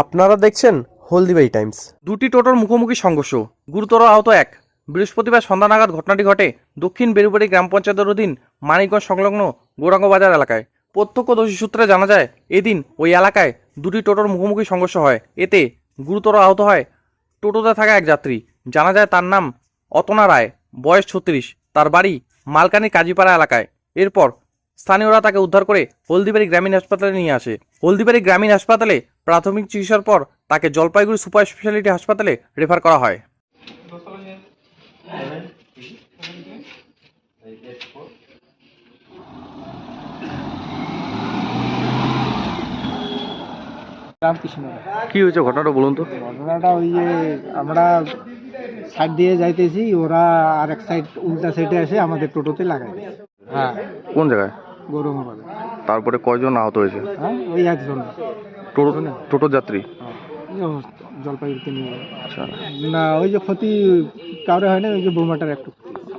আপনারা দেখছেন হলদিবাই টাইমস। দুটি টোটোর মুখোমুখি সংঘর্ষ, গুরুতর আহত এক। বৃহস্পতিবার সন্ধ্যা নাগাদ ঘটনাটি ঘটে দক্ষিণ বেরুবাড়ি গ্রাম পঞ্চায়েতের অধীন মানিকগঞ্জ সংলগ্ন গৌরাঙ্গ বাজার এলাকায়। প্রত্যক্ষদর্শী সূত্রে জানা যায়, এদিন ওই এলাকায় দুটি টোটোর মুখোমুখি সংঘর্ষ হয়। এতে গুরুতর আহত হয় টোটোতে থাকা এক যাত্রী। জানা যায় তার নাম অতনা রায়, বয়স ছত্রিশ। তার বাড়ি মালকানির কাজীপাড়া এলাকায়। এরপর স্থানীয়রা তাকে উদ্ধার করে হলদিবাড়ি গ্রামীণ হাসপাতালে নিয়ে আসে। হলদিবাড়ি গ্রামীণ হাসপাতালে প্রাথমিক চিকিৎসার পর তাকে জলপাইগুড়ি সুপার স্পেশালিটি হাসপাতালে রেফার করা হয়। রামকৃষ্ণ কি হয়েছে ঘটনাটা বলুন তো? ঘটনাটা ওই যে আমরা সাইড দিয়ে যাইতেছি ওরা আর এক সাইড উল্টা সাইডে এসে আমাদের টোটোতে লাগাই হ্যাঁ কোন জায়গায়? তারপরে কয়জন আহত হয়েছে? হ্যাঁ ওই একজন। টোটো টোটো যাত্রী? হ্যাঁ, জলপাইগুড়িতে নিয়ে আচ্ছা। না ওই যে ক্ষতি কারও হয় না ওই যে বোমাটার একটু।